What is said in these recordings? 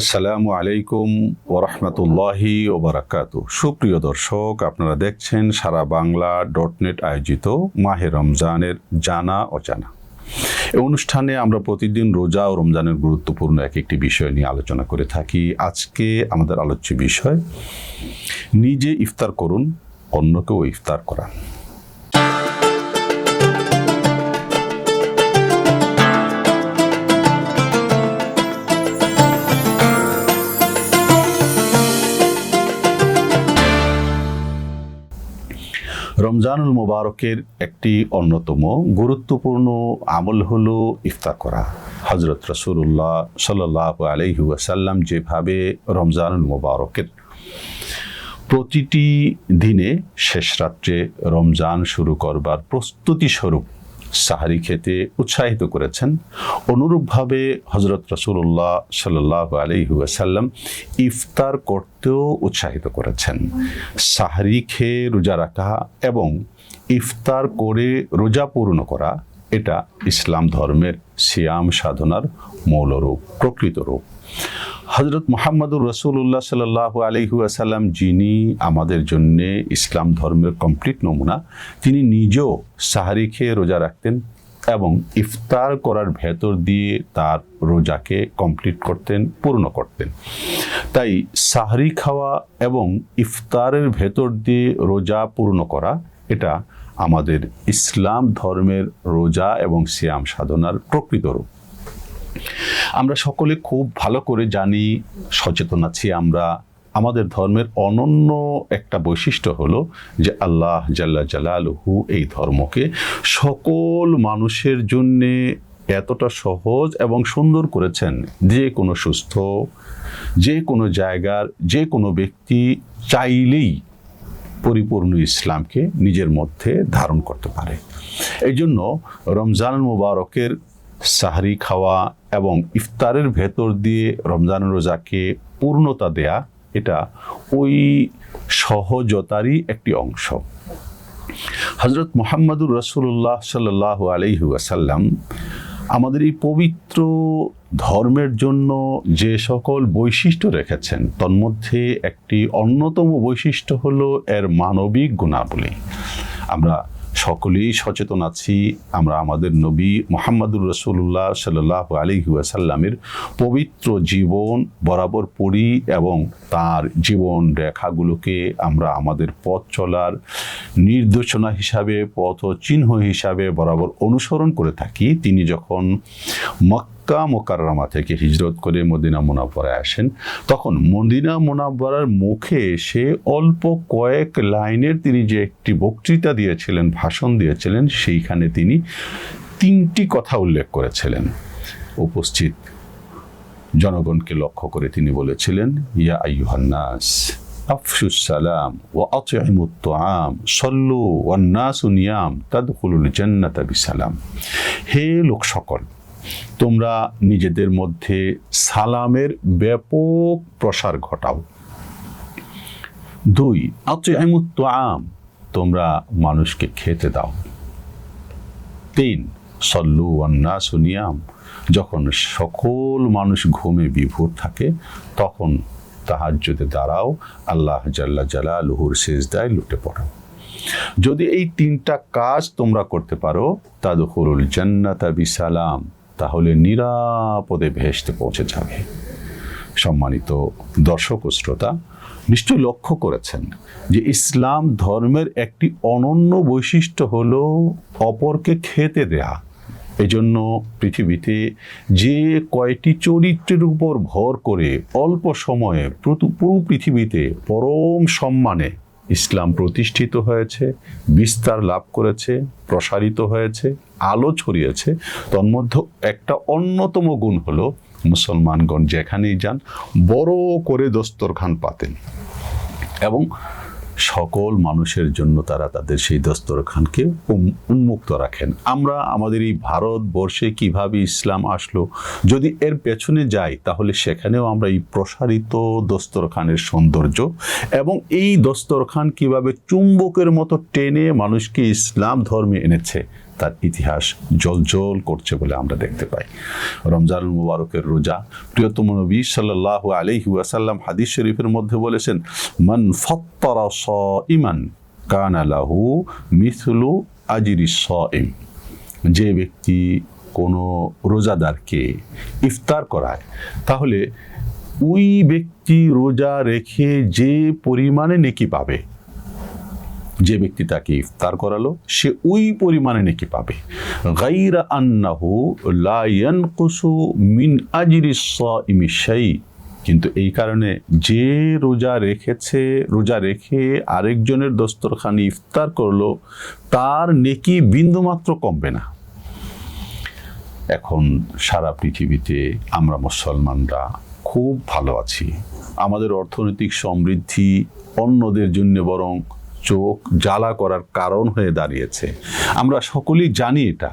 আসসালামু আলাইকুম ওরহমতুল্লাহি ওবরাকাত। সুপ্রিয় দর্শক, আপনারা দেখছেন সারা বাংলা ডট নেট আয়োজিত মাহে রমজানের জানা অজানা। এই অনুষ্ঠানে আমরা প্রতিদিন রোজা ও রমজানের গুরুত্বপূর্ণ এক একটি বিষয় নিয়ে আলোচনা করে থাকি। আজকে আমাদের আলোচ্য বিষয়, নিজে ইফতার করুন, অন্যকেও ইফতার করান। রমজানুল মোবারকের একটি অন্যতম গুরুত্বপূর্ণ আমল হলো ইফতার করা। হজরত রসুল্লাহ সাল্লাহ আলহিউসাল্লাম যেভাবে রমজানুল মোবারকের প্রতিটি দিনে শেষ রাত্রে রমজান শুরু করবার প্রস্তুতি স্বরূপ সাহারি খেতে উৎসাহিত করেছেন। অনুরূপভাবে হজরত রসুল্লাহ সাল্লাহ আলহিহাসাল্লাম ইফতার করতেও উৎসাহিত করেছেন। সাহারি খেয়ে রোজা রাখা এবং ইফতার করে রোজা পূর্ণ করা, এটা ইসলাম ধর্মের সিয়াম সাধনার মৌলরূপ, প্রকৃত রূপ। হজরত মোহাম্মদুর রসুল্লাহ সাল্লাহ আলহু যিনি আমাদের জন্য ইসলাম ধর্মের কমপ্লিট নমুনা, তিনি নিজেও সাহারি খেয়ে রোজা রাখতেন এবং ইফতার করার ভেতর দিয়ে তার রোজাকে কমপ্লিট করতেন, পূর্ণ করতেন। তাই সাহারি খাওয়া এবং ইফতারের ভেতর দিয়ে রোজা পূর্ণ করা, এটা আমাদের ইসলাম ধর্মের রোজা এবং সিয়াম সাধনার প্রকৃত রূপ। আমরা সকলে খুব ভালো করে জানি, সচেতন আছি আমরা। আমাদের ধর্মের অনন্য একটা বৈশিষ্ট্য হলো যে আল্লাহ জাল্লা জালালহু এই ধর্মকে সকল মানুষের জন্যে এতটা সহজ এবং সুন্দর করেছেন। যে কোনো সুস্থ, যে কোনো জায়গার, যে কোনো ব্যক্তি চাইলেই পরিপূর্ণ ইসলামকে নিজের মধ্যে ধারণ করতে পারে। এই জন্য রমজান মুবারকের সাহারি খাওয়া এবং ইফতারের ভেতর দিয়ে রমজান রোজাকে পূর্ণতা দেয়া, এটা ওই সহজতারই একটি অংশ। হজরত মোহাম্মদুর রসুল্লাহ সাল্লাহ আলহিউসাল্লাম আমাদের এই পবিত্র ধর্মের জন্য যে সকল বৈশিষ্ট্য রেখেছেন তন্মধ্যে একটি অন্যতম বৈশিষ্ট্য হলো এর মানবিক গুণাবলী। আমরা সকলেই সচেতন আছি। আমরা আমাদের নবী মোহাম্মদুর রসুল্লাহ সাল্লাহ আলী পবিত্র জীবন বরাবর পড়ি এবং তার জীবন রেখাগুলোকে আমরা আমাদের পথ চলার নির্দেশনা হিসাবে, পথ চিহ্ন হিসাবে বরাবর অনুসরণ করে থাকি। তিনি যখন মক মক্কা মোকাররমা থেকে হিজরত করে মদিনা মোনাব্বরায় আসেন। তখন মদিনা মোনাব্বরার মুখে এসে অল্প কয়েক লাইনের তিনি যে একটি বক্তৃতা দিয়েছিলেন, ভাষণ দিয়েছিলেন, সেইখানে তিনি তিনটি কথা উল্লেখ করেছিলেন। উপস্থিত জনগণকে লক্ষ্য করে তিনি বলেছিলেন, ইয়া আইয়ুহান্নাস আফসুস সালাম ও আতইমুত আম সল্লু ওয়ান্নাসু নিয়াম, তাদখুলুল জান্নাতা বিসালাম। হে লোক সকল তোমরা নিজেদের মধ্যে সালামের ব্যাপক প্রসার ঘটাও। দুই, আতইমুত আম তোমরা মানুষকে খেতে দাও। তিন, সল্লু অন্না সুনিয়াম যখন সকল মানুষ ঘুমে বিভোর থাকে, তখন তাহার যদি দাঁড়াও, আল্লাহ জাল্লা জালা লুহুর শেষদায় লুটে পড়ো যদি এই তিনটা কাজ তোমরা করতে পারো তাদুল জান্নাতা বিসালাম। তাহলে নিরাপদে ভেসতে পৌঁছে যাবে সম্মানিত দর্শক ও শ্রোতা, নিশ্চয়ই লক্ষ্য করেছেন যে ইসলাম ধর্মের একটি অনন্য বৈশিষ্ট্য হল অপরকে খেতে দেয়া। এজন্য পৃথিবীতে যে কয়টি চরিত্রের উপর ভর করে অল্প সময়ে পুরো পৃথিবীতে পরম সম্মানে ইসলাম প্রতিষ্ঠিত হয়েছে, বিস্তার লাভ করেছে, প্রসারিত হয়েছে, আলো ছড়িয়েছে। তন্মধ্যে একটা অন্যতম গুণ হলো মুসলমানগণ যেখানেই যান, বড় করে দস্তরখান পাতেন। এবং সকল মানুষের জন্য তারা তাদের সেই দস্তরখানকে উন্মুক্ত রাখেন। আমরা আমাদের এই ভারতবর্ষে কীভাবে ইসলাম আসলো, যদি এর পেছনে যাই, তাহলে সেখানেও আমরা এই প্রসারিত দস্তরখানের সৌন্দর্য এবং এই দস্তরখান কীভাবে চুম্বকের মতো টেনে মানুষকে ইসলাম ধর্মে এনেছে, তার ইতিহাস জলজল করছে বলে আমরা দেখতে পাই। রমজানুল মুবারকের রোজা প্রিয়তম নবী সাল্লাহ আলহি ওয়াসাল্লাম হাদিস শরীফের মধ্যে বলেছেন, মান ফত্তরা স ইমান কানালাহু মিথলু আজিরি স ইম যে ব্যক্তি কোনো রোজাদারকে ইফতার করায়, তাহলে ওই ব্যক্তি রোজা রেখে যে পরিমাণে নেকি পাবে যে ব্যক্তি তাকে ইফতার করালো, সে ওই পরিমাণে নেকি পাবে। গাইরা আন্নাহু লা ইয়ানকুসু মিন আজরি শাই। কিন্তু এই কারণে যে রোজা রেখেছে, রোজা রেখে আরেকজনের দস্তরখানি ইফতার করল, তার নেকি বিন্দুমাত্র কমবে না। এখন সারা পৃথিবীতে আমরা মুসলমানরা খুব ভালো আছি। আমাদের অর্থনৈতিক সমৃদ্ধি অন্যদের জন্য বরং চোখ জ্বালা করার কারণ হয়ে দাঁড়িয়েছে। আমরা সকলেই জানি এটা।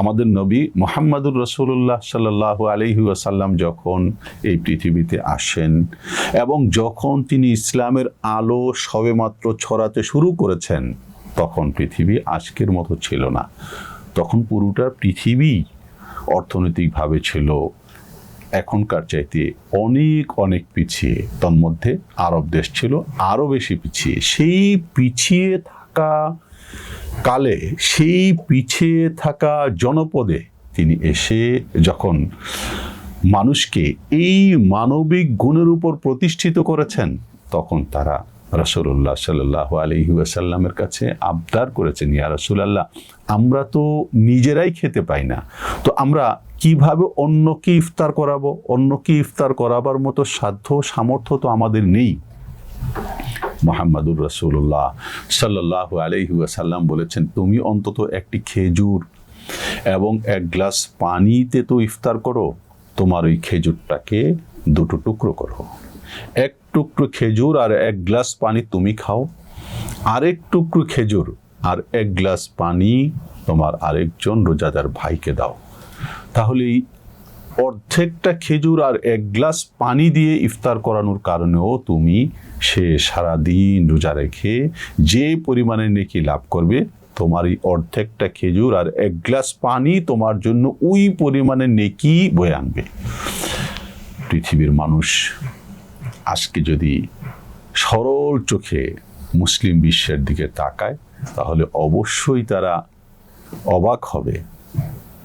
আমাদের নবী মোহাম্মদুর রসুল্লাহ সাল্লাহ আলহি আসাল্লাম যখন এই পৃথিবীতে আসেন এবং যখন তিনি ইসলামের আলো সবেমাত্র ছড়াতে শুরু করেছেন, তখন পৃথিবী আজকের মতো ছিল না। তখন পুরোটা পৃথিবী অর্থনৈতিকভাবে ছিল এখনকার চাইতে অনেক অনেক পিছিয়ে। তন্মধ্যে আরব দেশ ছিল আরও বেশি পিছিয়ে। সেই পিছিয়ে থাকা কালে, সেই পিছিয়ে থাকা জনপদে তিনি এসে যখন মানুষকে এই মানবিক গুণের উপর প্রতিষ্ঠিত করেছেন, তখন তারা রসুল্লাহ সাল্লাহ আলহি আসাল্লামের কাছে আবদার করেছেন, ইয়া রসুলাল্লাহ, আমরা তো নিজেরাই খেতে পাই না। তো আমরা কীভাবে অন্যকে ইফতার করাবো? অন্যকে ইফতার করাবার মতো সাধ্য সামর্থ্য তো আমাদের নেই। মোহাম্মদুর রসুল্লাহ সাল্লাহ আলহি আসাল্লাম বলেছেন, তুমি অন্তত একটি খেজুর এবং এক গ্লাস পানিতে তো ইফতার করো, তোমার ওই খেজুরটাকে দুটো টুকরো করো। এক টুকরো খেজুর আর এক গ্লাস পানি তুমি খাও, আরেক টুকরো খেজুর আর এক গ্লাস পানি তোমার আরেকজন রোজাদার ভাইকে দাও। তাহলে এই অর্ধেকটা খেজুর আর এক গ্লাস পানি দিয়ে ইফতার করানোর কারণেও তুমি সে সারাদিন রোজা রেখে যে পরিমাণে নেকি লাভ করবে তোমার এই অর্ধেকটা খেজুর আর এক গ্লাস পানি তোমার জন্য ওই পরিমাণে নেকি বয়ে আনবে। পৃথিবীর মানুষ আজকে যদি সরল চোখে মুসলিম বিশ্বের দিকে তাকায়, তাহলে অবশ্যই তারা অবাক হবে।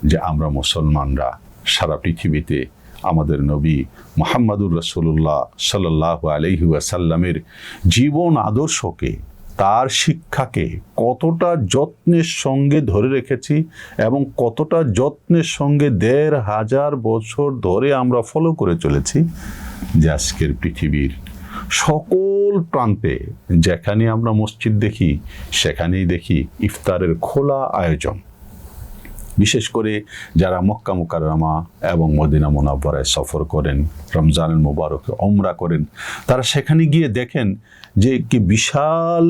যে আমরা মুসলমানরা সারা পৃথিবীতে আমাদের নবী মোহাম্মদুর রসুল্লাহ সাল্লাহ আলহি আসাল্লামের জীবন আদর্শকে, তার শিক্ষাকে কতটা যত্নের সঙ্গে ধরে রেখেছি এবং কতটা যত্নের সঙ্গে দেড় হাজার বছর ধরে আমরা ফলো করে চলেছি যে আজকের পৃথিবীর সকল প্রান্তে যেখানে আমরা মসজিদ দেখি, সেখানেই দেখি ইফতারের খোলা আয়োজন। বিশেষ করে যারা মক্কা মুকাররমা এবং মদিনা মোনাব্বরায় সফর করেন, রমজান মুবারকে অমরা করেন, তারা সেখানে গিয়ে দেখেন যে কি বিশাল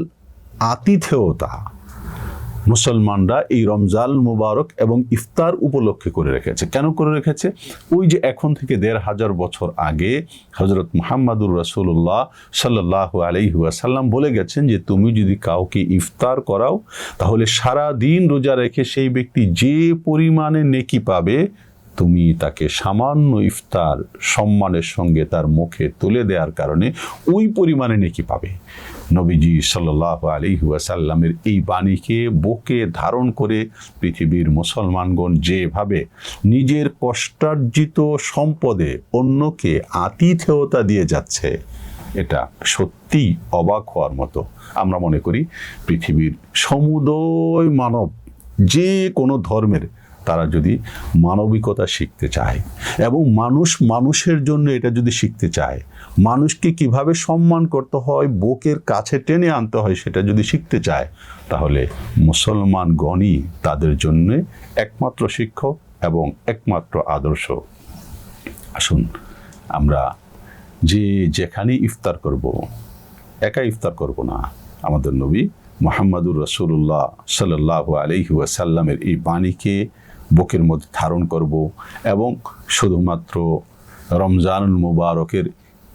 আতিথেয়তা। মুসলমানরা এই রমজান মুবারক এবং ইফতার উপলক্ষে করে রেখেছে। কেন করে রেখেছে? ওই যে এখন থেকে দেড় হাজার বছর আগে হজরত মোহাম্মদুর রসুল্লাহ সাল্লাহ আলহিহাসাল্লাম বলে গেছেন যে, তুমি যদি কাউকে ইফতার করাও, তাহলে সারা দিন রোজা রেখে সেই ব্যক্তি যে পরিমাণে নেকি পাবে, তুমি তাকে সামান্য ইফতার সম্মানের সঙ্গে তার মুখে তুলে দেওয়ার কারণে ওই পরিমাণে নেকি পাবে। নবীজি সাল্লাহ আলী ওয়াসাল্লামের এই বাণীকে বুকে ধারণ করে পৃথিবীর মুসলমানগণ যেভাবে নিজের কষ্টার্জিত সম্পদে অন্যকে আতিথেয়তা দিয়ে যাচ্ছে, এটা সত্যি অবাক হওয়ার মতো। আমরা মনে করি পৃথিবীর সমুদয় মানব যে কোনো ধর্মের তারা যদি মানবিকতা শিখতে চায় এবং মানুষ মানুষের জন্য এটা যদি শিখতে চায়, মানুষকে কীভাবে সম্মান করতে হয়, বুকের কাছে টেনে আনতে হয় সেটা যদি শিখতে চায়, তাহলে মুসলমান গণই তাদের জন্য একমাত্র শিক্ষক এবং একমাত্র আদর্শ। আসুন, আমরা যে যেখানে ইফতার করব, একা ইফতার করব না। আমাদের নবী মোহাম্মদুর রসুল্লাহ সাল্লাহ আলহি ওয়াসাল্লামের এই বাণীকে বুকের মধ্যে ধারণ করব এবং শুধুমাত্র রমজানুল মুবারকের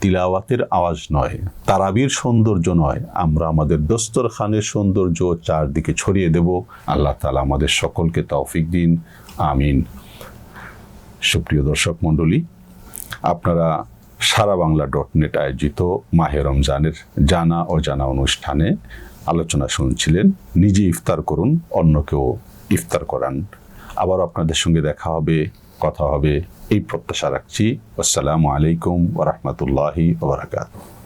তিলাওয়াতের আওয়াজ নয়, তারাবির সৌন্দর্য নয়, আমরা আমাদের দস্তরখানের সৌন্দর্য চারদিকে ছড়িয়ে দেব। আল্লাহ তালা আমাদের সকলকে তৌফিক দিন, আমিন। সুপ্রিয় দর্শক মণ্ডলী, আপনারা সারা বাংলা ডট নেট আয়োজিত মাহে রমজানের জানা অজানা অনুষ্ঠানে আলোচনা শুনছিলেন। নিজে ইফতার করুন, অন্যকেও ইফতার করান। আবার আপনাদের সঙ্গে দেখা হবে কথা হবে। এই প্রত্যাশা রাখছি। আসসালামু আলাইকুম ওরহমতুল্লাহি ওবরাকাতুহ